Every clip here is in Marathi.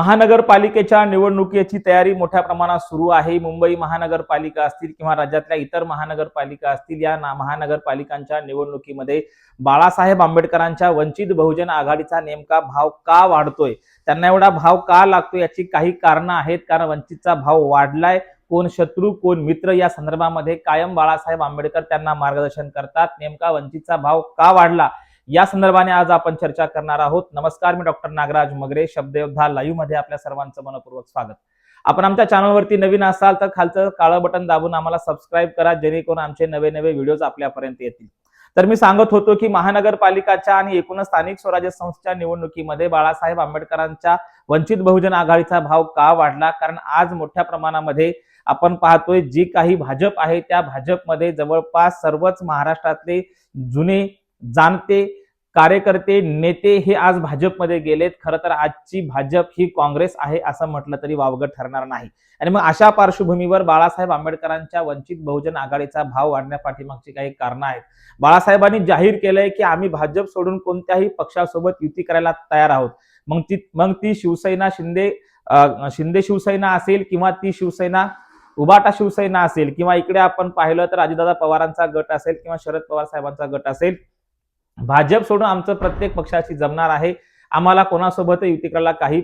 महानगरपालिकेच्या निवडणुकीची तयारी मोठ्या प्रमाणात सुरू आहे. मुंबई महानगरपालिका असतील किंवा राज्यातल्या इतर महानगरपालिका असतील या ना- महानगरपालिकांच्या निवडणुकीमध्ये बाळासाहेब आंबेडकरांच्या वंचित बहुजन आघाडीचा नेमका भाव का वाढतोय? त्यांना एवढा भाव का लागतो याची काही कारणं आहेत. कारण वंचितचा भाव वाढलाय. कोण शत्रू कोण मित्र या संदर्भामध्ये कायम बाळासाहेब आंबेडकर त्यांना मार्गदर्शन करतात. नेमका वंचितचा भाव का वाढला? या संदर्भाने आज आपण चर्चा करणार आहोत. नमस्कार मी डॉक्टर नागराज मगरे शब्दयोद्धा लाईव्हमध्ये आपल्या सर्वांचं मनपूर्वक स्वागत. आपण आमच्या चॅनलवरती नवीन असाल तर खालचं काळं बटन दाबून आम्हाला सबस्क्राईब करा जेणेकरून आमचे नवे नवे व्हिडिओज आपल्यापर्यंत येतील. तर मी सांगत होतो की महानगरपालिकाच्या आणि एकूणच स्थानिक स्वराज्य संस्थेच्या निवडणुकीमध्ये बाळासाहेब आंबेडकरांच्या वंचित बहुजन आघाडीचा भाव का वाढला? कारण आज मोठ्या प्रमाणामध्ये आपण पाहतोय जी काही भाजप आहे त्या भाजपमध्ये जवळपास सर्वच महाराष्ट्रातले जुने जाणते कार्यकर्ते नेते हे आज भाजपमध्ये गेलेत. खरं तर आजची भाजप ही काँग्रेस आहे असं म्हटलं तरी वावगं ठरणार नाही. आणि मग अशा पार्श्वभूमीवर बाळासाहेब आंबेडकरांच्या वंचित बहुजन आघाडीचा भाव वाढण्यापाठीमागची काही कारणं आहेत. बाळासाहेबांनी जाहीर केलंय की आम्ही भाजप सोडून कोणत्याही पक्षासोबत युती करायला तयार आहोत. मग ती मग ती शिवसेना शिंदे शिंदे शिवसेना असेल किंवा ती शिवसेना उबाटा शिवसेना असेल किंवा इकडे आपण पाहिलं तर अजितदादा पवारांचा गट असेल किंवा शरद पवार साहेबांचा गट असेल भाजप सोडून आमचं प्रत्येक पक्षाशी जमणार आहे. आम्हाला कोणासोबत युती करायला काही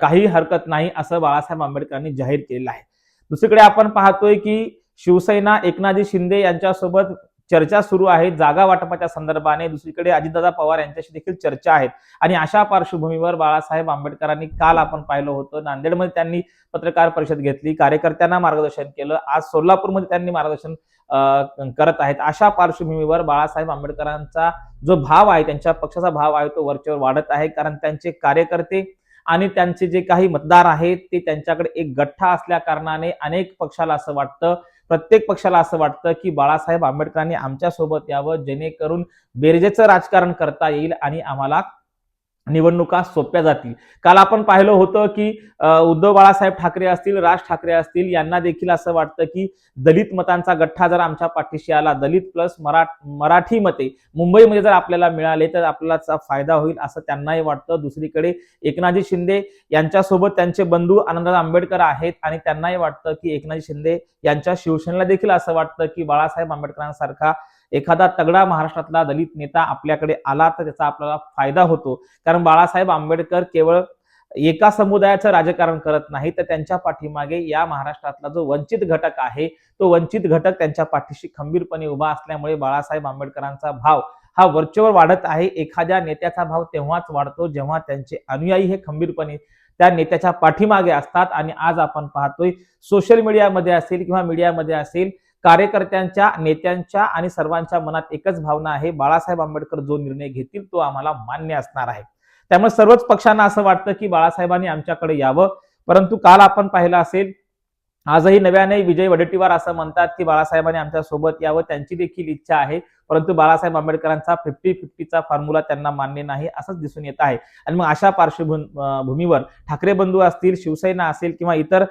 काही हरकत नाही असं बाळासाहेब आंबेडकरांनी जाहीर केलेलं आहे. दुसरीकडे आपण पाहतोय की शिवसेना एकनाथजी शिंदे यांच्यासोबत चर्चा सुरू आहे. जागा वाटपाच्या संदर्भाने दुसरीकडे अजितदादा पवार यांच्याशी देखील चर्चा आहेत आणि अशा पार्श्वभूमीवर बाळासाहेब आंबेडकरांनी काल आपण पाहिलं होतं नांदेडमध्ये त्यांनी पत्रकार परिषद घेतली. कार्यकर्त्यांना मार्गदर्शन केलं. आज सोलापूरमध्ये त्यांनी मार्गदर्शन करत आहेत. अशा पार्श्वभूमीवर बाळासाहेब आंबेडकरांचा जो भाव आहे त्यांच्या पक्षाचा भाव आहे तो वरच्यावर वाढत आहे. कारण त्यांचे कार्यकर्ते आणि त्यांचे जे काही मतदार आहेत ते त्यांच्याकडे एक गठ्ठा असल्या कारणाने अनेक पक्षाला असं वाटतं प्रत्येक पक्षाला असं वाटतं की बाळासाहेब आंबेडकरांनी आमच्यासोबत यावं जेणेकरून बेरजेचं राजकारण करता येईल आणि आम्हाला निवडणुका सोप्या जातील. काल आपण पाहिलं होतं की उद्धव बाळासाहेब ठाकरे असतील राज ठाकरे असतील यांना देखील असं वाटतं की दलित मतांचा गठ्ठा जर आमच्या पाठीशी आला दलित प्लस मरा मराठी मते मुंबईमध्ये जर आपल्याला मिळाले तर आपल्याला फायदा होईल असं त्यांनाही वाटतं. दुसरीकडे एकनाथजी शिंदे यांच्यासोबत त्यांचे बंधू आनंदराव आंबेडकर आहेत आणि त्यांनाही वाटतं की एकनाथजी शिंदे यांच्या शिवसेनेला देखील असं वाटतं की बाळासाहेब आंबेडकरांसारखा एखादा तगडा महाराष्ट्रातला दलित नेता आपल्याकडे आला तर त्याचा आपल्याला फायदा होतो. कारण बाळासाहेब आंबेडकर केवळ एका समुदायाचं राजकारण करत नाही तर त्यांच्या पाठीमागे या महाराष्ट्रातला जो वंचित घटक आहे तो वंचित घटक त्यांच्या पाठीशी खंबीरपणे उभा असल्यामुळे बाळासाहेब आंबेडकरांचा भाव हा वरचेवर वाढत आहे. एखाद्या नेत्याचा भाव तेव्हाच वाढतो जेव्हा त्यांचे अनुयायी हे खंबीरपणे त्या नेत्याच्या पाठीमागे असतात. आणि आज आपण पाहतोय सोशल मीडियामध्ये असेल किंवा मीडियामध्ये असेल कार्यकर्त्यांच्या नेत्यांच्या आणि सर्वांच्या मनात एकच भावना आहे बाळासाहेब आंबेडकर जो निर्णय घेतील तो आम्हाला मान्य असणार आहे. त्यामुळे सर्वच पक्षांना असं वाटतं की बाळासाहेबांनी आमच्याकडे यावं. परंतु काल आपण पाहिलं असेल आजही नव्याने विजय वडेट्टीवार असं म्हणतात की बाळासाहेबांनी आमच्यासोबत यावं त्यांची देखील इच्छा आहे. परंतु बाळासाहेब आंबेडकरांचा फिफ्टी फिफ्टीचा फॉर्म्युला त्यांना मान्य नाही असंच दिसून येत आहे. आणि मग अशा पार्श्वभूमीवर ठाकरे बंधू असतील शिवसेना असेल किंवा इतर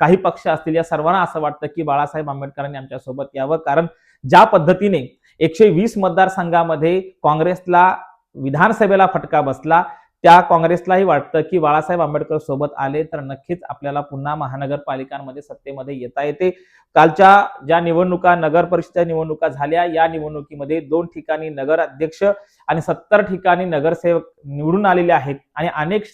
काही पक्ष असतील या सर्वांना असं वाटतं की बाळासाहेब आंबेडकरांनी आमच्यासोबत यावं. कारण ज्या पद्धतीने एकशे वीस मतदारसंघामध्ये काँग्रेसला विधानसभेला फटका बसला त्या काँग्रेसलाही वाटतं की बाळासाहेब आंबेडकर सोबत आले तर नक्कीच आपल्याला पुन्हा महानगरपालिकांमध्ये सत्तेमध्ये येता येते. कालच्या ज्या निवडणुका नगर परिषदेच्या निवडणुका झाल्या या निवडणुकीमध्ये दोन ठिकाणी नगर अध्यक्ष आणि सत्तर ठिकाणी नगरसेवक निवडून आलेले आहेत आणि अनेक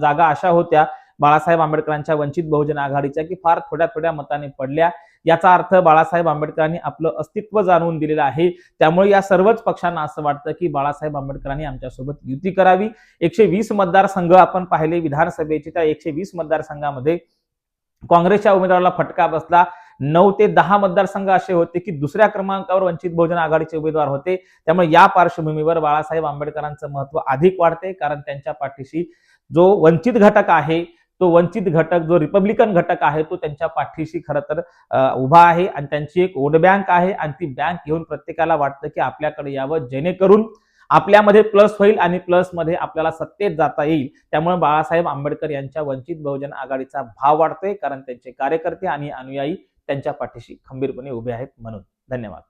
जागा अशा होत्या बाळासाहेब आंबेडकरांच्या वंचित बहुजन आघाडीच्या की फार थोड्या थोड्या मताने पडल्या. याचा अर्थ बाळासाहेब आंबेडकरांनी आपलं अस्तित्व जाणवून दिलेलं आहे. त्यामुळे या सर्वच पक्षांना असं वाटतं की बाळासाहेब आंबेडकरांनी आमच्यासोबत युती करावी. एकशे वीस मतदारसंघ आपण पाहिले विधानसभेचे. त्या एकशे वीस मतदारसंघामध्ये काँग्रेसच्या उमेदवाराला फटका बसला. नऊ ते दहा मतदारसंघ असे होते की दुसऱ्या क्रमांकावर वंचित बहुजन आघाडीचे उमेदवार होते. त्यामुळे या पार्श्वभूमीवर बाळासाहेब आंबेडकरांचं महत्त्व अधिक वाढते. कारण त्यांच्या पाठीशी जो वंचित घटक आहे तो वंचित घटक जो रिपब्लिकन घटक आहे तो त्यांच्या पाठीशी खरं तर उभा आहे आणि त्यांची एक वोट बँक आहे आणि ती बँक घेऊन प्रत्येकाला वाटतं की आपल्याकडे यावं जेणेकरून आपल्यामध्ये प्लस होईल आणि प्लसमध्ये आपल्याला सत्तेत जाता येईल. त्यामुळे बाळासाहेब आंबेडकर यांच्या वंचित बहुजन आघाडीचा भाव वाढतोय कारण त्यांचे कार्यकर्ते आणि अनुयायी त्यांच्या पाठीशी खंबीरपणे उभे आहेत म्हणून. धन्यवाद.